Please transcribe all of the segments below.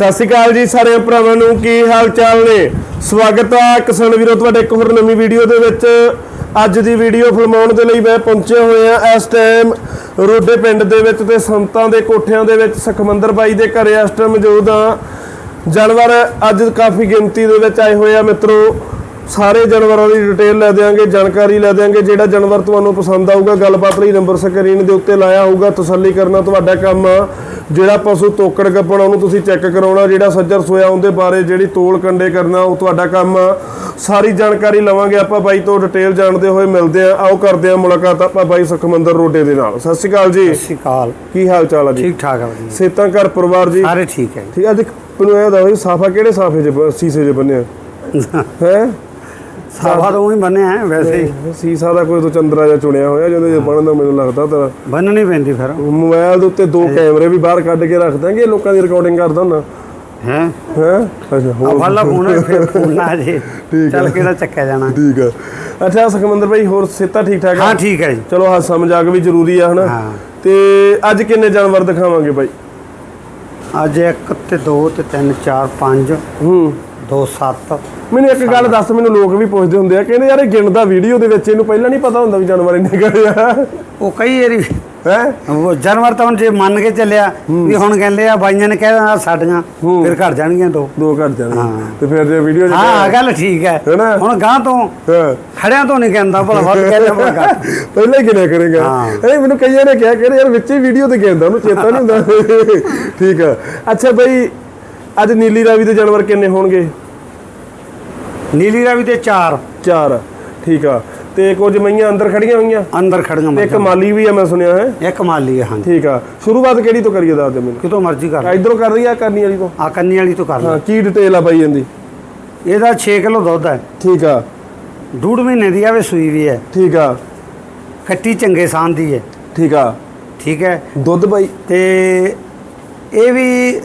ਸਤਿ ਸ਼੍ਰੀ ਅਕਾਲ ਜੀ ਸਾਰੇ ਭਰਾਵਾਂ ਨੂੰ, ਕੀ ਹਾਲ ਚਾਲ ਨੇ? ਸਵਾਗਤ ਆ ਕਿਸਾਨ ਵੀਰੋ, ਤੁਹਾਡੇ ਇੱਕ ਹੋਰ ਨਵੀਂ ਵੀਡੀਓ ਦੇ ਵਿੱਚ। ਅੱਜ ਦੀ ਵੀਡੀਓ ਫਿਲਮਾਉਣ ਦੇ ਲਈ ਮੈਂ ਪਹੁੰਚੇ ਹੋਏ ਆ ਇਸ ਟਾਈਮ ਰੋਡੇ ਪਿੰਡ ਦੇ ਵਿੱਚ ਤੇ ਸੰਤਾਂ ਦੇ ਕੋਠਿਆਂ ਦੇ ਵਿੱਚ, ਸੁਖਮੰਦਰ ਬਾਈ ਦੇ ਘਰੇ ਇਸ ਟਾਈਮ ਮੌਜੂਦ ਆ ਜਾਨਵਰ ਅੱਜ ਕਾਫੀ ਗਿਣਤੀ ਦੇ ਵਿੱਚ ਆਏ ਹੋਏ ਆ ਮਿੱਤਰੋ। ਸਾਰੇ ਜਾਨਵਰਾਂ ਦੀ ਡਿਟੇਲ ਲੈ ਦਿਆਂਗੇ ਜਾਣਕਾਰੀ ਲੈ ਦਿਆਂਗੇ ਜਿਹੜਾ ਜਾਨਵਰ ਤੁਹਾਨੂੰ ਪਸੰਦ ਆਊਗਾ ਗੱਲਬਾਤ ਲਈ ਨੰਬਰ ਸਕਰੀਨ ਦੇ ਉੱਤੇ ਲਾਇਆ ਹੋਊਗਾ ਤਸੱਲੀ ਕਰਨਾ ਤੁਹਾਡਾ ਕੰਮ ਆ। ਜਿਹੜਾ ਪਸ਼ੂ ਤੋਕੜ ਗੱਪਣ ਉਹਨੂੰ ਤੁਸੀਂ ਚੈੱਕ ਕਰਾਉਣਾ ਜਿਹੜਾ ਸੱਜਰ ਸੋਇਆ ਉਹਦੇ ਬਾਰੇ ਜਿਹੜੀ ਤੋਲ ਕੰਡੇ ਕਰਨਾ ਉਹ ਤੁਹਾਡਾ ਕੰਮ ਆ। ਸਾਰੀ ਜਾਣਕਾਰੀ ਲਵਾਂਗੇ ਆਪਾਂ ਬਾਈ ਤੋਂ ਡਿਟੇਲ ਜਾਣਦੇ ਹੋਏ ਮਿਲਦੇ ਆ। ਆਓ ਕਰਦੇ ਆ ਮੁਲਾਕਾਤ ਆਪਾਂ ਬਾਈ ਸੁਖਮੰਦਰ ਰੋਡੇ ਦੇ ਨਾਲ। ਸਤਿ ਸ਼੍ਰੀ ਅਕਾਲ ਜੀ। ਸਤਿ ਸ਼੍ਰੀ ਅਕਾਲ। ਕੀ ਹਾਲ ਚਾਲ ਆ ਜੀ? ਠੀਕ ਠਾਕ ਆ ਵਧੀਆ। ਸੇਤਾਂ ਘਰ ਪਰਿਵਾਰ ਜੀ? ਸਾਰੇ ਠੀਕ ਹੈ ਠੀਕ ਆ ਦੇਖ ਮੈਨੂੰ ਇਹ ਦੱਸੋ ਸਾਫਾ ਕਿਹੜੇ ਸਾਫੇ ਬ- ਸੀਸੇ 'ਚ ਬੰਨਿਆ ਹੈ? ਸਾਵਾ ਤਾਂ ਉਹੀ ਬਣਿਆ ਹੈ ਵੈਸੇ ਹੀ। ਸੀਸਾ ਦਾ ਕੋਈ ਤੋਂ ਚੰਦਰਾ ਜਿਹਾ ਚੁਣਿਆ ਹੋਇਆ ਜਿਹਦੇ ਬਣਨ ਦਾ ਮੈਨੂੰ ਲੱਗਦਾ ਤੇਰਾ ਬੰਨਣੀ ਪੈਂਦੀ ਫਿਰ। ਮੋਬਾਈਲ ਦੇ ਉੱਤੇ ਦੋ ਕੈਮਰੇ ਵੀ ਬਾਹਰ ਕੱਢ ਕੇ ਰੱਖ ਦਾਂਗੇ ਲੋਕਾਂ ਦੀ ਰਿਕਾਰਡਿੰਗ ਕਰਦਾ ਹੁੰਦਾ ਹੈ? ਹੈ? ਅੱਛਾ ਹੋਰ। ਫਾਲਾ ਫੋਨ ਫਿਰ ਫੋਨ ਆ ਜੇ। ਠੀਕ ਚੱਲ ਕਿਹੜਾ ਚੱਕਿਆ ਜਾਣਾ। ਠੀਕ ਆ ਅੱਛਾ ਸੁਖਮੰਦਰ ਭਾਈ ਹੋਰ ਸਿੱਤਾ ਠੀਕ ਠਾਕ ਹਾਂ ਠੀਕ ਹੈ ਜੀ। ਚਲੋ ਹਾਸਾ ਮਜ਼ਾਕ ਵੀ ਜ਼ਰੂਰੀ ਆ ਹਨਾ? ਹਾਂ। ਤੇ ਅੱਜ ਕਿੰਨੇ ਜਾਨਵਰ ਦਿਖਾਵਾਂਗੇ ਭਾਈ ਅੱਜ ਇੱਕ ਤੇ ਦੋ ਤੇ ਤਿੰਨ ਚਾਰ ਪੰਜ। ਹੂੰ। ਦੋ ਸੱਤ। ਮੈਨੂੰ ਇੱਕ ਗੱਲ ਦੱਸ ਮੈਨੂੰ ਲੋਕ ਵੀ ਪੁੱਛਦੇ ਹੁੰਦੇ ਆ ਕਹਿੰਦੇ ਯਾਰ ਇਹ ਗਿਣਦਾ ਵੀਡੀਓ ਦੇ ਵਿੱਚ ਇਹਨੂੰ ਪਹਿਲਾਂ ਨਹੀਂ ਪਤਾ ਹੁੰਦਾ ਵੀ ਜਾਨਵਰ ਇੰਨੇ ਕਰੇ ਆ। ਉਹ ਕਈ ਵਾਰੀ ਹੈ? ਉਹ ਜਾਨਵਰ ਤਾਂ ਜੇ ਮੰਨ ਕੇ ਚੱਲਿਆ ਵੀ ਹੁਣ ਕਹਿੰਦੇ ਆ ਬਾਈਆਂ ਨੇ ਕਹਿ ਦੇਣਾ ਸਾਡੀਆਂ। ਫਿਰ ਘਟ ਜਾਣਗੀਆਂ ਦੋ। ਦੋ ਘੱਟ ਜਾਣੇ ਹਾਂ। ਤੇ ਫਿਰ ਜੇ ਵੀਡੀਓ ਚ ਹਾਂ ਗੱਲ ਠੀਕ ਹੈ? ਹੁਣ ਗਾਂ ਤੋਂ ਖੜਿਆਂ ਤੋਂ ਨਹੀਂ ਕਹਿੰਦਾ ਭਲਾ ਵੱਧ ਕਹਿੰਦੇ ਭਲਾ ਘੱਟ। ਪਹਿਲਾਂ ਹੀ ਕਿਨੇ ਕਰੇਗਾ। ਇਹ ਮੈਨੂੰ ਕਈਆਂ ਨੇ ਕਿਹਾ ਕਿ ਯਾਰ ਵਿੱਚ ਹੀ ਵੀਡੀਓ ਤੇ ਕਹਿੰਦਾ ਉਹਨੂੰ ਚੇਤਾ ਨਹੀਂ ਹੁੰਦਾ। ਠੀਕ ਆ। ਅੱਛਾ ਬਈ ਅੱਜ ਨੀਲੀ ਰਾਵੀ ਦੇ ਜਾਨਵਰ ਕਿੰਨੇ ਹੋਣਗੇ? ਨੀਲੀ ਰਾਵੀ ਤੇ ਚਾਰ। ਚਾਰ। ਠੀਕ ਆ। ਤੇ ਕੁਝ ਮਈਆਂ ਅੰਦਰ ਖੜੀਆਂ ਹੋਈਆਂ? ਅੰਦਰ ਖੜੀਆਂ ਤੇ ਇੱਕ। ਮਾਲੀ ਵੀ ਆ ਮੈਂ ਸੁਣਿਆ ਹੈ। ਇੱਕ ਮਾਲੀ ਹੈ ਹਾਂਜੀ। ਠੀਕ ਆ। ਸ਼ੁਰੂਆਤ ਕਿਹੜੀ ਤੋਂ ਕਰੀਏ ਦੱਸ ਦੇ ਮੈਨੂੰ? ਕਿਤੋਂ ਮਰਜ਼ੀ ਕਰ ਇਧਰੋਂ ਕਰ ਰਹੀ ਆ ਕਰਨੀ ਵਾਲੀ ਤੋਂ? ਆ ਕੰਨੀ ਵਾਲੀ ਤੋਂ ਕਰ ਹਾਂ ਕੀ ਡਿਟੇਲ ਆ ਬਾਈ ਇਹਦੀ? ਇਹਦਾ 6 ਕਿਲੋ ਦੁੱਧ ਹੈ। ਠੀਕ ਆ। ਡੂਢ ਮਹੀਨੇ ਦੀ ਆਵੇ ਸੂਈ ਵੀ ਹੈ। ਠੀਕ ਆ। ਕੱਟੀ ਚੰਗੇ ਸਾਂ ਦੀ ਹੈ। ਠੀਕ ਆ। ਠੀਕ ਹੈ। ਦੁੱਧ ਬਾਈ। ਤੇ ਇਹ ਵੀ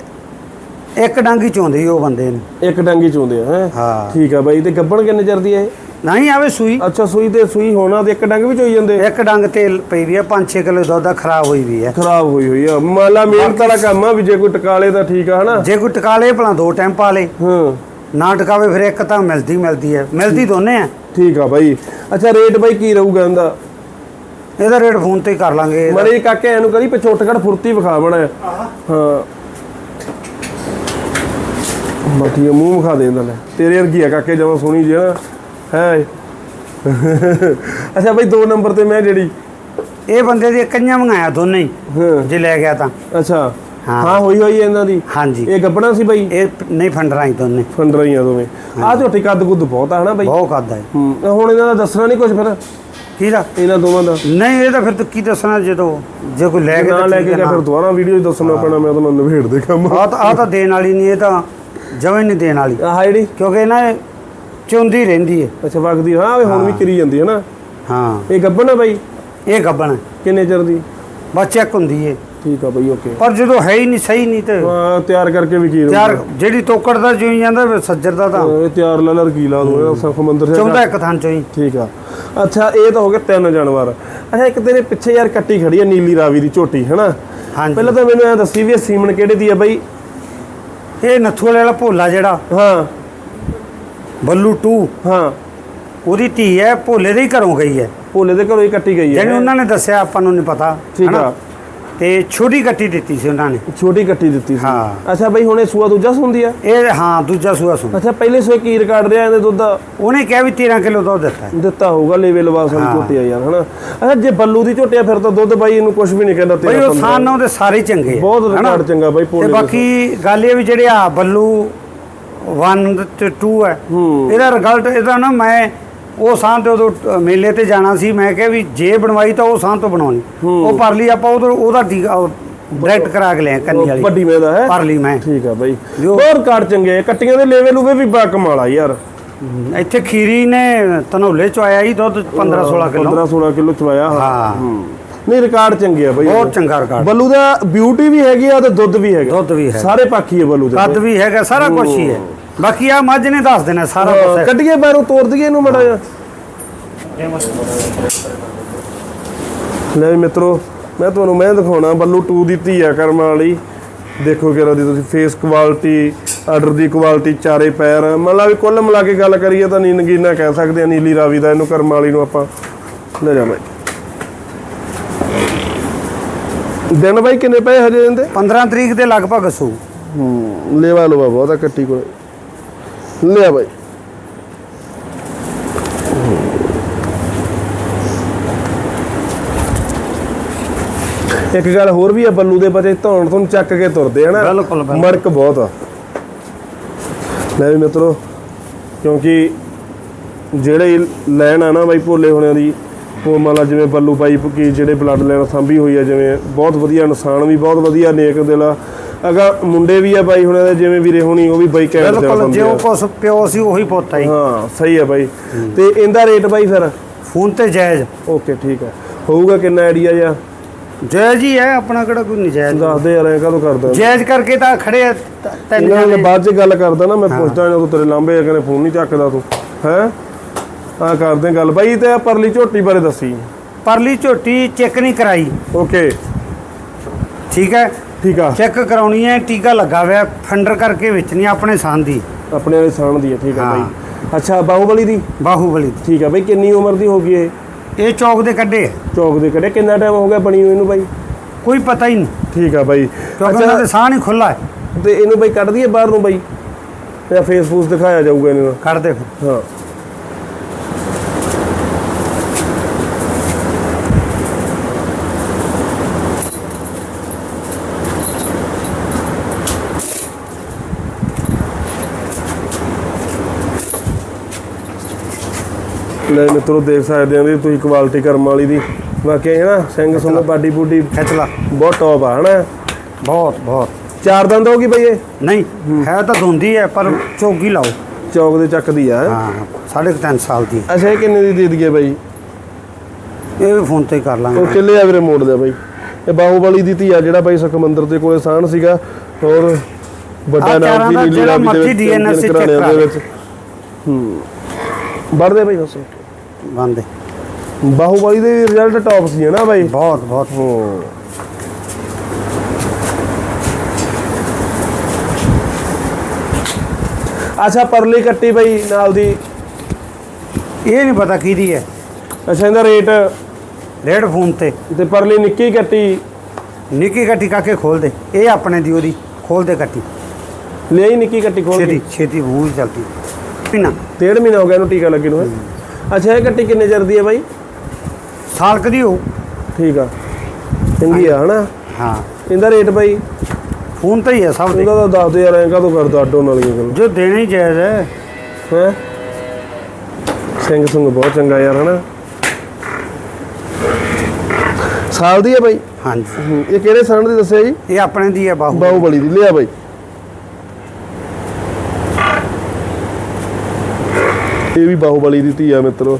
ਇੱਕ ਡਾਂਗੀ ਚੋਂਦੀ ਉਹ ਬੰਦੇ ਨੇ। ਇੱਕ ਡੰਗੀ ਚੋਂਦੇ ਆ ਹੈ? ਹਾਂ। ਠੀਕ ਆ ਬਾਈ ਤੇ ਗੱਬਣ ਕਿੰਨੇ ਚਿਰ ਦੀ ਆ ਇਹ? ਨਹੀਂ ਆਵੇ ਸੂਈ। ਅੱਛਾ ਸੂਈ ਤੇ ਸੂਈ ਹੋਣਾ ਤੇ ਇੱਕ ਡੰਗ ਵੀ ਚੋਈ ਜਾਂਦੇ? ਇੱਕ ਡੰਗ ਤੇਲ ਪਈ ਵੀ ਹੈ 5-6 ਕਿਲੋ ਦੁੱਧ ਦਾ ਖਰਾਬ ਹੋਈ ਵੀ ਹੈ ਖਰਾਬ ਹੋਈ ਹੋਈ ਆ। ਮਾਲਾ ਮਿਹਨਤ ਵਾਲਾ ਕੰਮ ਆ ਵੀ ਜੇ ਕੋਈ ਟਕਾਲੇ ਤਾਂ ਠੀਕ ਆ ਹਨਾ? ਜੇ ਕੋਈ ਟਕਾ ਲੇ ਭਲਾ ਦੋ ਟਾਈਮ ਪਾ ਲੇ ਹਾਂ। ਨਾ ਟਕਾਵੇ ਫਿਰ ਇੱਕ ਤਾਂ ਮਿਲਦੀ ਮਿਲਦੀ ਹੈ ਮਿਲਦੀ ਦੋਨੇ ਆ। ਠੀਕ ਆ ਬਾਈ। ਅੱਛਾ ਰੇਟ ਬਾਈ ਕੀ ਰਹੂਗਾ ਇਹਦਾ? ਇਹਦਾ ਰੇਟ ਫੋਨ ਤੇ ਕਰ ਲਾਂਗੇ। ਮੜੇ ਕਾਕੇ ਇਹਨੂੰ ਕਰੀ ਪਛੋਟਕੜ ਫੁਰਤੀ ਵਿਖਾ ਬਣਾ। ਹਾਂ। ਬਾਕੀ ਇਹ ਮੂੰਹ ਵਿਖਾ ਦੇ ਇਹਦਾ ਲੈ ਤੇਰੇ ਵਰਗੀ ਆ ਕਾਕੇ ਜਮਾ ਸੋਹਣੀ ਜੀ ਨਾ। ਹੈ ਅੱਛਾ ਬਾਈ ਦੋ ਨੰਬਰ ਤੇ ਮੈਂ ਜਿਹੜੀ ਇਹ ਬੰਦੇ ਦੀ ਕੰਨਿਆਂ ਮੰਗਾਇਆ ਦੋਨੇ ਹੀ ਹਾਂ। ਜੇ ਲੈ ਗਿਆ ਤਾਂ। ਅੱਛਾ। ਹਾਂ। ਹਾਂ ਹੋਈ ਹੋਈ ਇਹਨਾਂ ਦੀ। ਹਾਂਜੀ। ਇਹ ਗੱਬਣਾ ਸੀ ਬਾਈ? ਇਹ ਨਹੀਂ ਫੰਡਰਾਂ ਹੀ ਦੋਨੇ। ਫੰਡ ਰਹੀਆਂ ਦੋਵੇਂ। ਆਹ ਝੋਟੀ ਕੱਦ ਕੁੱਦ ਬਹੁਤ ਆ ਹਨਾ ਬਾਈ? ਬਹੁਤ ਹੈ ਹੂੰ ਤੇ ਹੁਣ ਇਹਨਾਂ ਦਾ ਦੱਸਣਾ ਨਹੀਂ ਕੁਝ ਫਿਰ? ਕਿਹਦਾ ਇਹਨਾਂ ਦੋਵਾਂ ਦਾ। ਨਹੀਂ ਇਹ ਤਾਂ ਫਿਰ ਤੂੰ ਕੀ ਦੱਸਣਾ ਜਦੋਂ ਜੇ ਕੋਈ ਲੈ ਕੇ ਨਾ ਲੈ ਕੇ ਹੈ ਫਿਰ ਨਾ। ਦੁਬਾਰਾ ਵੀਡੀਓ ਦੱਸਣਾ ਪੈਣਾ ਮੈਂ ਤੁਹਾਨੂੰ ਨਿਬੇੜ ਦੇ ਕੰਮ। ਆਹ ਤਾਂ ਆਹ ਤਾਂ ਦੇਣ ਵਾਲੀ ਨਹੀਂ ਇਹ ਤਾਂ ਜਵੇਂ ਨਹੀਂ ਦੇਣ ਵਾਲੀ। ਆਹ ਜਿਹੜੀ? ਕਿਉਂਕਿ ਇਹ ਨਾ ਇਹ ਚੁੰਦੀ ਰਹਿੰਦੀ ਹੈ ਅੱਛਾ ਵਗਦੀ ਹਾਂ ਵੀ ਹੁਣ ਵੀ ਕਰੀ ਜਾਂਦੀ ਹੈ ਨਾ? ਹਾਂ। ਇਹ ਗੱਬਣ ਆ ਬਾਈ? ਇਹ ਗੱਬਣ ਹੈ ਕਿੰਨੇ ਚਿਰ ਦੀ? ਬਸ ਚੈੱਕ ਹੁੰਦੀ ਹੈ ਠੀਕ ਆ ਬਾਈ ਓਕੇ ਪਰ ਜਦੋਂ ਹੈ ਹੀ ਨਹੀਂ ਸਹੀ ਨਹੀਂ ਤੇ ਹਾਂ ਤਿਆਰ ਕਰਕੇ ਵੀ ਕੀ ਯਾਰ ਜਿਹੜੀ ਤੋਕੜ ਦਾ ਜੋਈ ਜਾਂਦਾ ਫਿਰ ਸੱਜਰ ਦਾ ਤਾਂ। ਇਹ ਤਿਆਰ ਲੈ ਲਰ ਕੀ ਲਾ ਦੋ ਸੁਖ ਮੰਦਰ ਸੇ ਚੌਂਦਾ ਇੱਕ ਥਾਂ ਚੋਂ ਹੀ। ਠੀਕ ਆ। ਅੱਛਾ ਇਹ ਤਾਂ ਹੋ ਗਏ ਤਿੰਨ ਜਾਨਵਰ। ਅੱਛਾ ਇੱਕ ਤੇਰੇ ਪਿੱਛੇ ਯਾਰ ਕੱਟੀ ਖੜੀ ਆ ਨੀਲੀ ਰਾਵੀ ਦੀ ਝੋਟੀ ਹੈਨਾ? ਹਾਂਜੀ। ਪਹਿਲਾਂ ਤਾਂ ਮੈਨੂੰ ਐ ਦੱਸੀ ਵੀ ਇਹ ਸੀਮਨ ਕਿਹੜੇ ਦੀ ਆ ਬਾਈ? ਇਹ ਨੱਥੂ ਵਾਲੇ ਵਾਲਾ ਭੋਲਾ ਜਿਹੜਾ ਹਾਂ। ਬੱਲੂ 2 ਹਾਂ। ਉਹਦੀ ਧੀ ਹੈ ਭੋਲੇ ਦੇ ਹੀ ਘਰੋਂ ਗਈ ਹੈ। ਭੋਲੇ ਦੇ ਘਰੋਂ ਹੀ ਕੱਟੀ ਗਈ ਜਿਹਨੇ ਹੈ ਉਹਨਾਂ ਨੇ ਦੱਸਿਆ ਆਪਾਂ ਨੂੰ ਨਹੀਂ ਪਤਾ ਠੀਕ ਹਨਾ? ਤੇ ਛੋਟੀ ਕੱਟੀ ਦਿੱਤੀ ਸੀ ਉਹਨਾਂ ਨੇ ਛੋਟੀ ਕੱਟੀ ਦਿੱਤੀ ਸੀ ਹਾਂ। ਅੱਛਾ ਬਾਈ ਹੁਣ ਇਹ ਸੂਆ ਦੂਜਾ ਸੁੰਦੀ ਆ ਇਹ ਹਾਂ ਦੂਜਾ ਸੂਆ ਸੁਣ ਅੱਛਾ ਪਹਿਲੇ ਸੂਏ ਕੀ ਰਿਕਾਰਡ ਰਿਹਾ ਇਹਦੇ ਦੁੱਧ ਦਾ ਉਹਨੇ ਕਿਹਾ ਵੀ 13 ਕਿਲੋ ਦੁੱਧ ਦਿੱਤਾ ਹੈ। ਦਿੱਤਾ ਹੋਊਗਾ ਲੇਵੇ ਲਵਾਸ ਵਾਲੀ ਹਾਂ। ਝੋਟੀ ਆ ਯਾਰ ਹਨਾ ਅੱਛਾ ਜੇ ਬੱਲੂ ਦੀ ਝੋਟੀ ਆ ਫਿਰ ਤਾਂ ਦੁੱਧ ਬਾਈ ਇਹਨੂੰ ਕੁਝ ਵੀ ਨਹੀਂ ਕਹਿੰਦਾ ਬਈ ਤੇਰਾ ਉਹ ਸਾਨ ਨਾਲ ਉਹਦੇ ਸਾਰੇ ਚੰਗੇ ਆ, ਬਹੁਤ ਹਨਾ? ਰਿਕਾਰਡ ਚੰਗਾ ਬਾਈ ਤੇ ਭੋਲੇ ਦੇ ਬਾਕੀ ਗੱਲ ਇਹ ਵੀ ਜਿਹੜੇ ਆ ਬੱਲੂ 1 ਤੇ 2 ਹੈ ਹੂੰ। ਇਹਦਾ ਰਿਜ਼ਲਟ ਇਹਦਾ ਨਾ ਮੈਂ ਉਹ ਸਾਂ ਤੇ ਉਦੋਂ ਮੇਲੇ ਤੇ ਜਾਣਾ ਸੀ ਮੈਂ ਕਿਹਾ ਵੀ ਜੇ ਬਣਵਾਈ ਤਾਂ ਉਹ ਸਾਂ ਤੋਂ ਬਣਾਉਣੀ। ਉਹ ਪਰਲੀ ਆਪਾਂ ਉਧਰ ਉਹਦਾ ਡਾਇਰੈਕਟ ਕਰਾ ਕੇ ਲਿਆ ਕੰਨੀ ਵਾਲੀ। ਵੱਡੀ ਮੈਂ ਦਾ ਹੈ? ਪਰਲੀ ਮੈਂ। ਠੀਕ ਆ ਬਾਈ। ਬਹੁਤ ਰਿਕਾਰਡ ਚੰਗੇ। ਕੱਟੀਆਂ ਦੇ ਲੇਵੇ ਲੂਵੇ ਵੀ ਬਾ ਕਮਾਲ ਯਾਰ। ਇੱਥੇ ਖੀਰੀ ਨੇ ਤਨੌਲੇ ਚ ਆਇਆ ਹੀ ਦੁੱਧ 15 16 ਕਿਲੋ। 15 16 ਕਿਲੋ ਚਵਾਇਆ ਹਾਂ। ਹੂੰ। ਨਹੀਂ ਰਿਕਾਰਡ ਚੰਗੇ ਆ ਬਾਈ। ਬਹੁਤ ਚੰਗਾ ਰਿਕਾਰਡ। ਬੱਲੂ ਦਾ ਬਿਊਟੀ ਵੀ ਹੈਗੀ ਆ ਤੇ ਦੁੱਧ ਵੀ ਹੈਗਾ। ਦੁੱਧ ਵੀ ਹੈ ਸਾਰੇ ਪਾਖੀ ਆ ਬੱਲੂ ਦੇ ਕੱਦ ਵੀ ਹੈਗਾ ਸਾਰਾ ਕੁਝ ਹੀ। ਹੈ। ਬਾਕੀ ਆ ਮੱਝ ਨੇ ਦੱਸ ਦੇਣਾ ਸਾਰਾ ਕੁਝ ਕੱਢੀਏ ਬਾਹਰੋਂ ਤੋੜ ਦਈਏ ਇਹਨੂੰ ਮੜਾ ਜਾ ਲੈ ਵੀ ਮਿੱਤਰੋ ਮੈਂ ਤੁਹਾਨੂੰ ਮੈਂ ਦਿਖਾਉਣਾ ਬੱਲੂ 2 ਦੀ ਧੀ ਆ ਕਰਮ ਵਾਲੀ। ਦੇਖੋ ਕਿਹੜਾ ਦੀ ਤੁਸੀਂ ਫੇਸ ਕੁਆਲਿਟੀ ਆਰਡਰ ਦੀ ਕੁਆਲਿਟੀ ਚਾਰੇ ਪੈਰ। ਮਤਲਬ ਵੀ ਕੁੱਲ ਮਿਲਾ ਕੇ ਗੱਲ ਕਰੀਏ ਤਾਂ ਨੀਨਗੀਨਾ ਕਹਿ ਸਕਦੇ ਆ ਨੀਲੀ ਰਾਵੀ ਦਾ ਇਹਨੂੰ ਕਰਮ ਵਾਲੀ ਨੂੰ ਆਪਾਂ। ਲੈ ਜਾ ਬਾਈ। ਦਿਨ ਬਾਈ ਕਿੰਨੇ ਪਏ ਹਜੇ ਇਹਦੇ? 15 ਤਰੀਕ ਦੇ ਲਗਭਗ ਸੂ। ਹੂੰ ਲੈਵਾ ਲਵਾ ਬਹੁਤਾ ਕੱਟੀ ਕੋਲ। ਬਾਈ। ਇੱਕ ਗੱਲ ਹੋਰ ਵੀ ਆ ਬੱਲੂ ਦੇ ਬੱਚੇ ਧੌਣ ਤੋਂ ਚੱਕ ਕੇ ਤੁਰਦੇ ਆ ਨਾ। ਬਿਲਕੁਲ, ਬਿਲਕੁਲ। ਮੜਕ ਬਹੁਤ ਆ। ਲੈ ਵੀ ਮਿੱਤਰੋ ਕਿਉਂਕਿ ਜਿਹੜੇ ਲੈਣ ਆ ਨਾ ਬਾਈ ਭੋਲੇ ਹੋਣਿਆਂ ਦੀ ਉਹ ਮੰਨ ਲਾ ਜਿਵੇਂ ਬੱਲੂ ਬਾਈ ਕੀ ਜਿਹੜੇ ਬਲੱਡ ਲਾਈਨ ਸਾਂਭੀ ਹੋਈ ਆ ਜਿਵੇਂ ਬਹੁਤ ਵਧੀਆ ਇਨਸਾਨ ਵੀ ਬਹੁਤ ਵਧੀਆ ਨੇਕ ਦਿਲ ਆ। ਅਗਾ ਮੁੰਡੇ ਵੀ ਆ ਬਾਈ ਹੁਣਾਂ ਦੇ ਜਿਵੇਂ ਵੀਰੇ ਹੋਣੀ ਉਹ ਵੀ ਬਾਈ ਕਹਿਣ ਦੇ ਬਿਲਕੁਲ ਜਿਉਂ। ਕੁਛ ਪਿਓ ਸੀ ਉਹੀ ਪੁੱਤ ਜੀ। ਹਾਂ ਸਹੀ ਆ ਬਾਈ। ਤੇ ਇਹਦਾ ਰੇਟ ਬਾਈ ਫਿਰ? ਫੋਨ ਤੇ ਜਾਇਜ਼। ਓਕੇ ਠੀਕ ਆ। ਹੋਊਗਾ ਕਿੰਨਾ ਆਈਡੀਆ ਜਾਂ ਜਾਇਜ਼ ਹੀ ਹੈ ਆਪਣਾ ਕਿਹੜਾ ਕੋਈ ਨਜਾਇਜ਼ ਦੱਸ ਦੇ ਯਾਰ ਐ ਕਦੋਂ ਕਰਦਾ? ਜਾਇਜ਼ ਕਰਕੇ ਤਾਂ ਖੜੇ ਤਿੰਨ ਇਹਨਾਂ ਨੇ। ਬਾਅਦ ਚ ਗੱਲ ਕਰਦਾ ਨਾ ਮੈਂ ਪੁੱਛਦਾ ਜਦੋਂ ਤੇਰੇ ਲਾਂਬੇ ਆ ਕਹਿੰਦੇ ਫੋਨ ਨਹੀਂ ਚੱਕਦਾ ਤੂੰ। ਹੈ? ਆ ਕਰਦੇ ਗੱਲ। ਬਾਈ ਤੇ ਪਰਲੀ ਝੋਟੀ ਬਾਰੇ ਦੱਸੀ। ਪਰਲੀ ਝੋਟੀ ਚੈੱਕ ਨਹੀਂ ਕਰਾਈ। ਓਕੇ। ਠੀਕ ਹੈ? ਠੀਕ ਆ। ਚੈੱਕ ਕਰਾਉਣੀ ਹੈ ਟੀਕਾ ਲੱਗਾ ਹੋਇਆ ਫੰਡਰ ਕਰਕੇ ਵਿੱਚ ਨਹੀਂ ਆਪਣੇ ਸਾਨ ਦੀ। ਆਪਣੇ ਵਾਲੇ ਸਾਣ ਦੀ ਹੈ ਠੀਕ ਆ ਹਾਂ। ਬਾਈ। ਅੱਛਾ ਬਾਹੂਬਲੀ ਦੀ? ਬਾਹੂਬਲੀ ਠੀਕ ਆ ਬਾਈ ਕਿੰਨੀ ਉਮਰ ਦੀ ਹੋ ਗਈ ਇਹ? ਦੀ ਇਹ ਚੌਕ ਦੇ ਕੱਢੇ। ਆ। ਚੌਕ ਦੇ ਕੜੇ ਕਿੰਨਾ ਟਾਈਮ ਹੋ ਗਿਆ ਬਣੀ ਨੂੰ ਇਹਨੂੰ ਬਾਈ? ਕੋਈ ਪਤਾ ਹੀ ਨਹੀਂ। ਠੀਕ ਆ ਬਾਈ। ਕਿਉਂਕਿ ਉਹਨਾਂ ਦੇ ਸਾਹ ਨਹੀਂ ਖੁੱਲਾ ਹੈ। ਤੇ ਇਹਨੂੰ ਬਾਈ ਕੱਢ ਦਈਏ ਬਾਹਰ ਨੂੰ ਬਾਈ? ਜਾਂ ਫੇਸਬੁੱਕ ਦਿਖਾਇਆ ਜਾਊਗਾ ਇਹਨਾਂ? ਕੱਢ ਦੇ ਫਿਰ। ਹਾਂ। ਲੈ ਮਿੱਤਰੋ ਦੇਖ ਸਕਦੇ ਆਂ ਵੀ ਤੁਸੀਂ ਕੁਆਲਿਟੀ ਕਰਮ ਵਾਲੀ ਦੀ। ਬਾਕੀ ਇਹ ਨਾ ਸਿੰਘ ਸੁੰਗ ਬਾਡੀ ਬੂਡੀ ਖਿੱਚ ਲਾ। ਬਹੁਤ ਟੌਪ ਆ ਹਨਾ? ਬਹੁਤ ਬਹੁਤ। ਚਾਰ ਦੰਦ ਹੋਗੀ ਬਈ ਇਹ? ਨਹੀਂ ਹੈ। ਤਾਂ ਧੁੰਦੀ ਹੈ ਪਰ ਚੌਕੀ ਲਾਓ। ਚੌਕ ਦੇ ਚੱਕਦੀ ਆ ਹਾਂ? ਸਾਢੇ ਕੁ ਤਿੰਨ ਸਾਲ ਦੀ। ਅੱਛਾ ਇਹ ਕਿੰਨੇ ਦੀ ਦੇ ਦਈਏ ਬਾਈ? ਇਹ ਵੀ ਫੋਨ ਤੇ ਹੀ ਕਰ ਉਹ ਲਾਂਗੇ ਕਿੱਲੇ ਆ ਵੀਰੇ ਮੋੜ ਦੇ ਬਾਈ। ਇਹ ਬਾਹੂਬਲੀ ਦੀ ਧੀ ਆ ਜਿਹੜਾ ਬਾਈ ਸੁਖਮੰਦਰ ਦੇ ਕੋਲੇ ਸਾਨ ਸੀਗਾ। ਔਰ ਵੱਡਾ ਨਾਮ ਦਾ ਨੀਲੀ ਰਾਵੀ ਦੇ। ਵਿੱਚ ਹੂੰ। ਵੜਦੇ ਬਾਈ ਬਸ ਬੰਦੇ। ਬਾਹੂਬਲੀ ਦੇ ਰਿਜ਼ਲਟ ਟੌਪ ਸੀ ਨਾ ਬਾਈ? ਬਹੁਤ ਬਹੁਤ। ਹੂੰ। ਅੱਛਾ ਪਰਲੀ ਕੱਟੀ ਬਾਈ ਨਾਲ ਦੀ। ਇਹ ਨਹੀਂ ਪਤਾ ਕਿਹਦੀ ਹੈ। ਅੱਛਾ ਇਹਦਾ ਰੇਟ ਰੇਡ ਫੋਨ ਤੇ। ਤੇ ਪਰਲੀ ਨਿੱਕੀ ਕੱਟੀ। ਨਿੱਕੀ ਕੱਟੀ ਕਾਕੇ ਖੋਲ ਦੇ। ਇਹ ਆਪਣੇ ਦੀ ਉਹਦੀ ਖੋਲ ਦੇ ਕੱਟੀ। ਲਈ ਨਿੱਕੀ ਕੱਟੀ ਖੋਲ ਛੇਤੀ ਛੇਤੀ ਮੂੰਹ ਚਲਦੀ। ਪਿਨਾ ਡੇਢ ਮਹੀਨਾ ਹੋ ਗਿਆ ਇਹਨੂੰ ਟੀਕਾ ਲੱਗੇ ਨੂੰ। ਹੈਂ? ਅੱਛਾ ਇਹ ਕੱਟੀ ਕਿੰਨੇ ਚਿਰ ਦੀ ਹੈ ਬਾਈ? ਸਾਲ ਕਦੀ ਹੋ ਠੀਕ ਆ। ਚੰਗੀ ਆ ਹਨਾ? ਹਾਂ। ਇਹਦਾ ਰੇਟ ਬਾਈ? ਫੋਨ ਤੇ ਹੀ ਹੈ ਸਭ ਦੇ। ਉਹਦਾ ਤਾਂ ਦੱਸ ਦੇ ਯਾਰ ਐਂ ਕਾਹਤੋਂ ਕਰਦਾ ਆਟੋ ਨਾਲ ਇਹ ਗੱਲ? ਜੋ ਦੇਣਾ ਹੀ ਜਾਇਜ਼ ਹੈ। ਹੈ? ਸਿੰਘ ਸੁੰਗ ਬਹੁਤ ਚੰਗਾ ਯਾਰ ਹਨਾ? ਸਾਲ ਦੀ ਹੈ ਬਾਈ? ਹਾਂਜੀ। ਇਹ ਕਿਹੜੇ ਸਾਲ ਦੀ ਦੱਸਿਆ ਜੀ? ਇਹ ਆਪਣੇ ਦੀ ਹੈ ਬਾਹੂ। ਬਾਹੂਬਲੀ ਦੀ। ਲਿਆ ਬਾਈ। ਇਹ ਵੀ ਬਾਹੂਬਲੀ ਦੀ ਧੀ ਆ ਮਿੱਤਰੋ।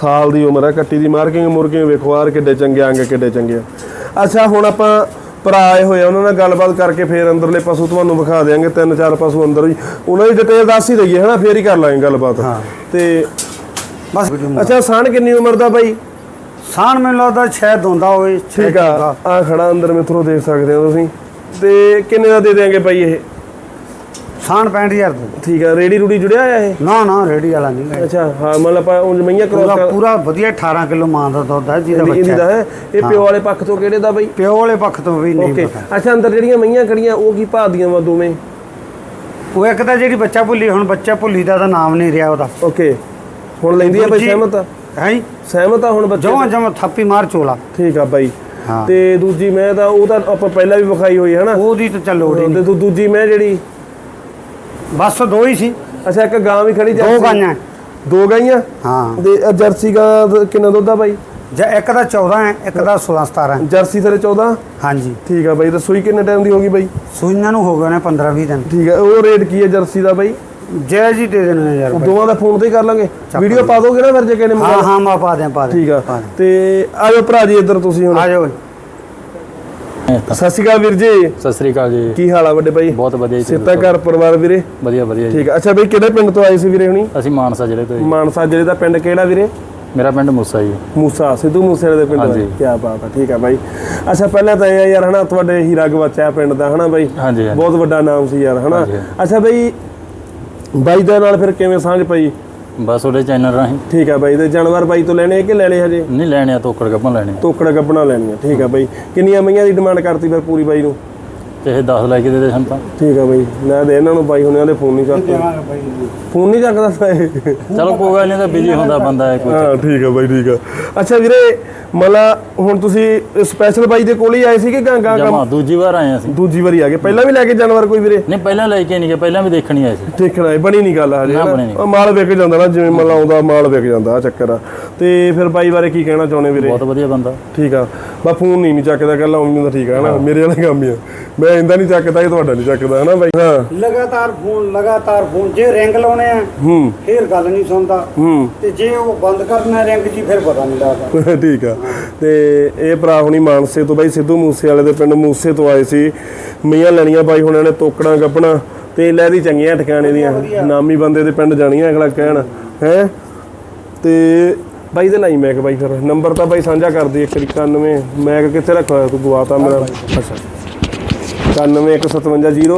ਸਾਲ ਦੀ ਉਮਰ ਹੈ ਕੱਟੀ ਦੀ ਮਾਰਕਿੰਗ ਮੁਰਕਿੰਗ ਵੇਖੋ ਆਰ ਕਿੱਡੇ ਚੰਗੇ ਅੰਗ ਕਿੱਡੇ ਚੰਗੇ। ਆ ਅੱਛਾ ਹੁਣ ਆਪਾਂ ਭਰਾ ਆਏ ਹੋਏ ਆ ਉਹਨਾਂ ਨਾਲ ਗੱਲਬਾਤ ਕਰਕੇ ਫੇਰ ਅੰਦਰਲੇ ਪਸ਼ੂ ਤੁਹਾਨੂੰ ਵਿਖਾ ਦੇਾਂਗੇ ਤਿੰਨ ਚਾਰ ਪਸ਼ੂ ਅੰਦਰ ਹੀ ਉਹਨਾਂ ਦੀ ਡਿਟੇਲ ਦੱਸ ਹੀ ਦਈਏ ਹਨਾ ਫੇਰ ਹੀ ਕਰ ਲਾਂਗੇ ਗੱਲਬਾਤ। ਹਾਂ। ਤੇ ਬਸ ਅੱਛਾ ਸਾਨ ਕਿੰਨੀ ਉਮਰ ਦਾ ਬਾਈ? ਸਾਨ ਮੈਨੂੰ ਲੱਗਦਾ ਸ਼ਾਇਦ ਹੁੰਦਾ ਹੋਵੇ ਠੀਕ ਆ ਆ ਖੜਾ ਅੰਦਰ ਮਿੱਤਰੋ ਦੇਖ ਸਕਦੇ ਹੋ ਤੁਸੀਂ। ਤੇ ਕਿੰਨੇ ਦਾ ਦੇ ਦੇਾਂਗੇ ਬਾਈ ਇਹ? ਸਾਨ 65000 ਦਾ। ਠੀਕ ਆ ਰੇੜੀ ਰੂੜੀ ਜੁੜਿਆ ਆ ਇਹ? ਨਾ ਨਾ ਰੇੜੀ ਵਾਲਾ ਨਹੀਂ। ਹੈ ਅੱਛਾ ਹਾਂ ਮਤਲਬ ਆਪਾਂ ਉਂਝ ਮਈਆਂ ਕ੍ਰੋਸ ਪੂਰਾ ਕਰ ਪੂਰਾ ਵਧੀਆ 18 ਕਿਲੋ ਮਾਂ ਦਾ ਦੁੱਧ ਹੈ ਜਿਹਦਾ ਇਹਦੀ ਬੱਚਾ। ਦਾ ਹੈ। ਹੈ। ਇਹ ਪਿਓ ਵਾਲੇ ਪੱਖ ਤੋਂ ਕਿਹੜੇ ਦਾ ਬਈ? ਪਿਓ ਵਾਲੇ ਪੱਖ ਤੋਂ ਵੀ ਨਹੀਂ ਓਕੇ ਪਤਾ। ਅੱਛਾ ਅੰਦਰ ਜਿਹੜੀਆਂ ਮਈਆਂ ਖੜੀਆਂ ਉਹ ਕੀ ਭਾਦੀਆਂ ਵਾ ਦੋਵੇਂ? ਉਹ ਇੱਕ ਤਾਂ ਜਿਹੜੀ ਬੱਚਾ ਭੁੱਲੀ ਹੁਣ ਬੱਚਾ ਭੁੱਲੀ ਦਾ ਤਾਂ ਨਾਮ ਨਹੀਂ ਰਿਹਾ ਉਹਦਾ। ਓਕੇ ਹੁਣ ਲੈਂਦੀ ਆ ਬਈ ਸਹਿਮਤ ਆ? ਹੈ? ਸਹਿਮਤ ਆ ਹੁਣ ਬੱਚੇ? ਜਮਾਂ ਜਮਾਂ ਥੱਪੀ ਮਾਰ ਚੋਲਾ। ਠੀਕ ਆ ਬਾਈ। ਹਾਂ। ਤੇ ਦੂਜੀ ਮੈਂ ਤਾਂ ਉਹ ਤਾਂ ਆਪਾਂ ਪਹਿਲਾਂ ਵੀ ਵਿਖਾਈ ਹੋਈ ਹੈ ਨਾ ਉਹਦੀ ਤਾਂ ਚੱਲ ਲੋੜ ਹੀ ਤੇ ਦੂਜੀ ਮੈਂ ਜਿਹੜੀ ਬਸ ਦੋ ਹੀ ਸੀ। ਅੱਛਾ ਇੱਕ ਗਾਂ ਵੀ ਖੜੀ ਦੋ ਗਾਈਆਂ ਦੋ ਗਾਈਆਂ? ਹਾਂ। ਤੇ ਇਹ ਜਰਸੀ ਗਾਂ ਦਾ ਕਿੰਨਾ ਦੁੱਧ ਆ ਬਾਈ? ਜਾਂ ਇੱਕ ਦਾ 14 ਹੈ ਇੱਕ ਦਾ 16 17 ਹੈ। ਜਰਸੀ ਤੇਰੇ 14 ਹਾਂਜੀ। ਠੀਕ ਆ ਬਾਈ ਤਾਂ ਸੂਈ ਕਿੰਨੇ ਟਾਈਮ ਦੀ ਹੋਗੀ ਬਾਈ? ਸੂਈਆਂ ਨੂੰ ਹੋ ਗਏ ਨੇ 15 20 ਦਿਨ। ਠੀਕ ਆ ਉਹ ਰੇਟ ਕੀ ਹੈ ਜਰਸੀ ਦਾ ਬਾਈ? ਜੈ ਜੀ ਦੇ ਦੇਣੇ ਯਾਰ ਬਾਈ। ਦੋਵਾਂ ਦਾ ਫੋਨ ਤੇ ਹੀ ਕਰ ਲਾਂਗੇ। ਵੀਡੀਓ ਪਾ ਦੋਗੇ ਨਾ ਫਿਰ ਜੇ ਕਿਨੇ ਹਾਂ ਹਾਂ ਮੈਂ ਪਾ ਦਿਆਂ ਪਾ ਦਿਆਂ। ਠੀਕ ਆ। ਤੇ ਆਜੋ ਭਰਾ ਜੀ ਇੱਧਰ ਤੁਸੀਂ ਹੁਣ। ਆ ਜਾਓ ਸਤਿ ਸ਼੍ਰੀ ਅਕਾਲ ਵੀਰ ਜੀ। ਸਤਿ ਸ੍ਰੀ ਅਕਾਲ ਜੀ। ਕੀ ਹਾਲ ਆ ਵੱਡੇ ਭਾਈ? ਬਹੁਤ ਵਧੀਆ ਜੀ ਸਿੱਤਾ ਘਰ ਪਰਿਵਾਰ ਵੀਰੇ? ਵਧੀਆ ਵਧੀਆ ਜੀ। ਠੀਕ ਆ। ਅੱਛਾ ਬਈ ਕਿਹੜੇ ਪਿੰਡ ਤੋਂ ਆਏ ਸੀ ਵੀਰੇ ਹੁਣੀ? ਅਸੀਂ ਮਾਨਸਾ ਜ਼ਿਲ੍ਹੇ ਤੋਂ ਜੀ। ਮਾਨਸਾ ਜ਼ਿਲ੍ਹੇ ਦਾ ਪਿੰਡ ਕਿਹੜਾ ਵੀਰੇ? ਮੇਰਾ ਪਿੰਡ ਮੂਸਾ ਜੀ। ਮੂਸਾ ਸਿੱਧੂ ਮੂਸੇ ਵਾਲੇ ਦੇ ਪਿੰਡ ਦਾ। ਹਾਂਜੀ। ਕੀ ਬਾਤ ਹੈ ਠੀਕ ਹੈ ਬਾਈ ਅੱਛਾ ਪਹਿਲਾਂ ਤਾਂ ਇਹ ਆ ਯਾਰ ਹਨਾ ਤੁਹਾਡੇ ਹੀਰਾ ਗਵਾਚਾ ਪਿੰਡ ਦਾ ਹਨਾ ਬਾਈ ਬਹੁਤ ਵੱਡਾ ਨਾਮ ਸੀ ਯਾਰ ਹਨਾ। ਅੱਛਾ ਬਾਈ ਬਾਈ ਦੇ ਨਾਲ ਫਿਰ ਕਿਵੇਂ ਸਾਂਝ ਪਈ? ਬਸ ਉਹਦੇ ਚੈਨਲ ਰਾਹੀਂ। ਠੀਕ ਹੈ ਬਾਈ ਤੇ ਜਾਨਵਰ ਬਾਈ ਤੋਂ ਲੈਣੇ ਆ ਕਿ ਲੈਣੇ ਹਜੇ? ਨਹੀਂ ਲੈਣੇ ਆ ਤੋਕੜ ਗੱਪਾਂ ਲੈਣੇ ਆ। ਤੋਕੜ ਗੱਬਣਾ ਲੈਣੀਆਂ ਠੀਕ ਹੈ ਬਾਈ। ਕਿੰਨੀਆਂ ਮਈਆਂ ਦੀ ਡਿਮਾਂਡ ਕਰਤੀ ਫਿਰ ਪੂਰੀ ਬਾਈ ਨੂੰ? ਤੇ ਇਹ 10 ਲੈ ਕੇ ਦੇ ਦੇ ਸਾਨੂੰ ਤਾਂ। ਠੀਕ ਹੈ ਬਾਈ ਲੈ ਦੇ ਇਹਨਾਂ ਨੂੰ ਬਾਈ ਹੁਣਿਆਂ ਦੇ ਫੋਨ ਨਹੀਂ ਚੱਕਦੇ। ਫੋਨ ਨਹੀਂ ਚੱਕਦਾ ਇਹ। ਚਲੋ ਕੋਈ ਗੱਲ ਨਹੀਂ ਤਾਂ ਬਿਜ਼ੀ ਹੁੰਦਾ ਬੰਦਾ ਹੈ ਕੋਈ ਹਾਂ ਠੀਕ ਹੈ ਬਾਈ ਠੀਕ ਹੈ ਅੱਛਾ ਵੀਰੇ ਮਤਲਬ ਹੁਣ ਤੁਸੀਂ ਸਪੈਸ਼ਲ ਬਾਈ ਦੇ ਕੋਲ ਹੀ ਆਏ ਸੀ ਕਿ ਗਾਂ ਗਾਂ ਜਮਾ ਦੂਜੀ ਵਾਰ ਆਏ ਅਸੀਂ। ਦੂਜੀ ਵਾਰੀ ਆ ਗਏ। ਪਹਿਲਾਂ ਵੀ ਲੈ ਕੇ ਜਾਨਵਰ ਕੋਈ ਵੀਰੇ? ਨਹੀਂ ਪਹਿਲਾਂ ਲੈ ਕੇ ਨਹੀਂ ਗਏ ਪਹਿਲਾਂ ਵੀ ਦੇਖਣੀ ਆਏ ਸੀ। ਦੇਖਣਾ ਹੈ ਬਣੀ ਨਹੀਂ ਗੱਲ ਹਜੇ ਨਾ, ਮਾਲ ਵਿਕ ਜਾਂਦਾ ਨਾ ਜਿਵੇਂ ਮਤਲਬ ਆਉਂਦਾ ਮਾਲ ਵਿਕ ਜਾਂਦਾ ਆ ਚੱਕਰ ਆ। ਤੇ ਫਿਰ ਬਾਈ ਬਾਰੇ ਕੀ ਕਹਿਣਾ ਚਾਹੁੰਦੇ ਵੀਰੇ? ਬਹੁਤ ਵਧੀਆ ਬੰਦਾ। ਠੀਕ ਆ। ਬਾ ਫੋਨ ਨਹੀਂ ਨਹੀਂ ਚੱਕਦਾ ਕੱਲਾ ਉਵੇਂ ਦਾ ਠੀਕ ਆ ਹਨਾ? ਮੇਰੇ ਵਾਲਾ ਕੰਮ ਹੀ ਆ। ਮੈਂ ਇੰਦਾ ਨਹੀਂ ਚੱਕਦਾ ਇਹ ਤੁਹਾਡਾ ਨਹੀਂ ਚੱਕਦਾ ਹਨਾ ਬਾਈ? ਹਾਂ। ਲਗਾਤਾਰ ਫੋਨ ਲਗਾਤਾਰ ਫੋਨ ਜੇ ਰਿੰਗ ਲਾਉਣੇ ਆ ਹੂੰ। ਫੇਰ ਗੱਲ ਨਹੀਂ ਸੁਣਦਾ। ਹੂੰ। ਤੇ ਜੇ ਉਹ ਬੰਦ ਕਰਨਾ ਰਿੰਗ ਜੀ ਫਿਰ ਪਤਾ ਨਹੀਂ ਲੱਗਦਾ। ਠੀਕ ਆ। ਤੇ ਇਹ ਭਰਾ ਹੁਣੀ ਮਾਨਸੇ ਤੋਂ ਬਾਈ ਸਿੱਧੂ ਮੂਸੇ ਵਾਲੇ ਦੇ ਪਿੰਡ ਮੂਸੇ ਤੋਂ ਆਏ ਸੀ। ਮੀਆਂ ਲੈਣੀਆਂ ਬਾਈ ਹੁਣਾਂ ਨੇ ਤੋਕੜਾਂ ਗੱਪਣਾ। ਤੇ ਲੈ ਦੀ ਚੰਗੀਆਂ ਠਿਕਾਣੇ ਦੀਆਂ। ਨਾਮੀ ਬੰਦੇ ਦੇ ਪਿੰਡ ਜਾਣੀਆਂ ਅਗਲਾ ਕਹਿਣ। ਹੈ? ਤੇ ਬਾਈ ਦੇ ਲਈ ਮੈਕ ਬਾਈ ਫਿਰ ਨੰਬਰ ਤਾਂ ਬਾਈ ਸਾਂਝਾ ਕਰ ਦੇ 191 ਮੈਕ ਕਿੱਥੇ ਰੱਖਿਆ ਹੋਇਆ ਤੂੰ ਗਵਾਤਾ ਮੇਰਾ? ਅੱਛਾ। 91150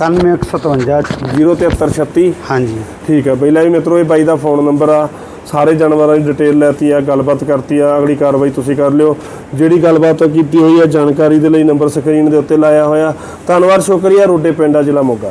9157 07336 ਹਾਂਜੀ। ਠੀਕ ਹੈ ਪਹਿਲਾਂ ਵੀ ਮਿੱਤਰੋ ਇਹ ਬਾਈ ਦਾ ਫੋਨ ਨੰਬਰ ਆ। ਸਾਰੇ ਜਾਨਵਰਾਂ ਦੀ ਡਿਟੇਲ ਲੈਤੀ ਆ ਗੱਲਬਾਤ ਕਰਤੀ ਆ ਅਗਲੀ ਕਾਰਵਾਈ ਤੁਸੀਂ ਕਰ ਲਿਓ। ਜਿਹੜੀ ਗੱਲਬਾਤ ਕੀਤੀ ਹੋਈ ਹੈ ਜਾਣਕਾਰੀ ਦੇ ਲਈ ਨੰਬਰ ਸਕਰੀਨ ਦੇ ਉੱਤੇ ਲਾਇਆ ਹੋਇਆ। ਧੰਨਵਾਦ ਸ਼ੁਕਰੀਆ ਰੋਡੇ ਪਿੰਡਾ ਜ਼ਿਲ੍ਹਾ ਮੋਗਾ।